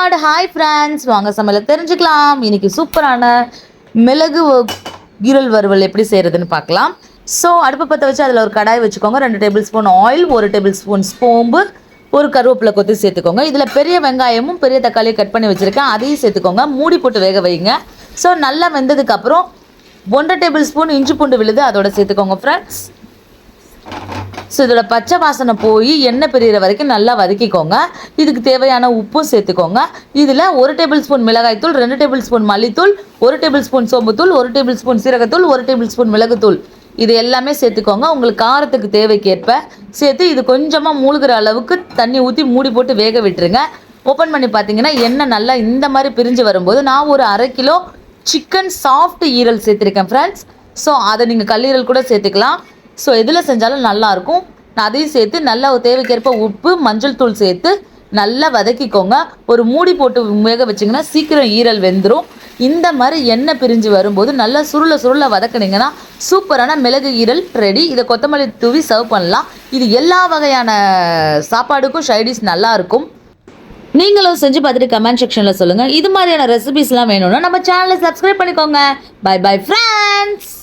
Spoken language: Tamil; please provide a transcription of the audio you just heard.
காட் ஹாய் ஃப்ரெண்ட்ஸ் வாங்க சமையல தெரிஞ்சுக்கலாம். இன்னைக்கு சூப்பரான மிளகு வ- வறுவல் எப்படி செய்கிறதுன்னு பார்க்கலாம். ஸோ அடுப்பு பற்ற வச்சு அதில் ஒரு கடாய் வச்சுக்கோங்க. ரெண்டு டேபிள் ஸ்பூன் ஆயில் ஒரு டேபிள் ஸ்பூன் சோம்பு ஒரு கருவேப்பிலை கொத்தி சேர்த்துக்கோங்க. இதில் பெரிய வெங்காயமும் பெரிய தக்காளியும் கட் பண்ணி வச்சுருக்கேன். அதையும் சேர்த்துக்கோங்க. மூடி போட்டு வேக வைங்க. ஸோ நல்லா வெந்ததுக்கப்புறம் ஒன்றரை டேபிள் ஸ்பூன் இஞ்சி பூண்டு விழுது அதோட சேர்த்துக்கோங்க ஃப்ரெண்ட்ஸ் ஸோ இதோட பச்சை வாசனை போய் எண்ணெய் பிரியிற வரைக்கும் நல்லா வதக்கிக்கோங்க. இதுக்கு தேவையான உப்பும் சேர்த்துக்கோங்க. இதில் ஒரு டேபிள் ஸ்பூன் மிளகாய்த்தூள் ரெண்டு டேபிள் ஸ்பூன் மல்லித்தூள் ஒரு டேபிள் ஸ்பூன் சோம்புத்தூள் ஒரு டேபிள் ஸ்பூன் சீரகத்தூள் ஒரு டேபிள் ஸ்பூன் மிளகுத்தூள். இது எல்லாமே சேர்த்துக்கோங்க. உங்களுக்கு காரத்துக்கு தேவைக்கேற்ப சேர்த்து இது கொஞ்சமாக மூழ்கிற அளவுக்கு தண்ணி ஊற்றி மூடி போட்டு வேக விட்டுருங்க. ஓப்பன் பண்ணி பார்த்தீங்கன்னா எண்ணெய் நல்லா இந்த மாதிரி பிரிஞ்சு வரும்போது நான் ஒரு அரை கிலோ சிக்கன் சாஃப்ட் ஈரல் சேர்த்துருக்கேன் ஃப்ரெண்ட்ஸ் ஸோ அதை நீங்கள் கல்லீரல் கூட சேர்த்துக்கலாம். ஸோ எதில் செஞ்சாலும் நல்லாயிருக்கும். நான் அதையும் சேர்த்து நல்லா தேவைக்கேற்ப உப்பு மஞ்சள் தூள் சேர்த்து நல்லா வதக்கிக்கோங்க. ஒரு மூடி போட்டு வேக வச்சிங்கன்னா சீக்கிரம் ஈரல் வெந்துடும் இந்த மாதிரி எண்ணெய் பிரிஞ்சு வரும்போது நல்லா சுருள சுருள வதக்குனீங்கன்னா சூப்பரான மிளகு ஈரல் ரெடி. இதை கொத்தமல்லி தூவி சர்வ் பண்ணலாம். இது எல்லா வகையான சாப்பாடுக்கும் ஷைடிஸ் நல்லாயிருக்கும். நீங்களும் செஞ்சு பார்த்துட்டு கமெண்ட் செக்ஷனில் சொல்லுங்கள் இது மாதிரியான ரெசிபிஸ்லாம் வேணும்னா நம்ம சேனலை சப்ஸ்கிரைப் பண்ணிக்கோங்க. By bye friends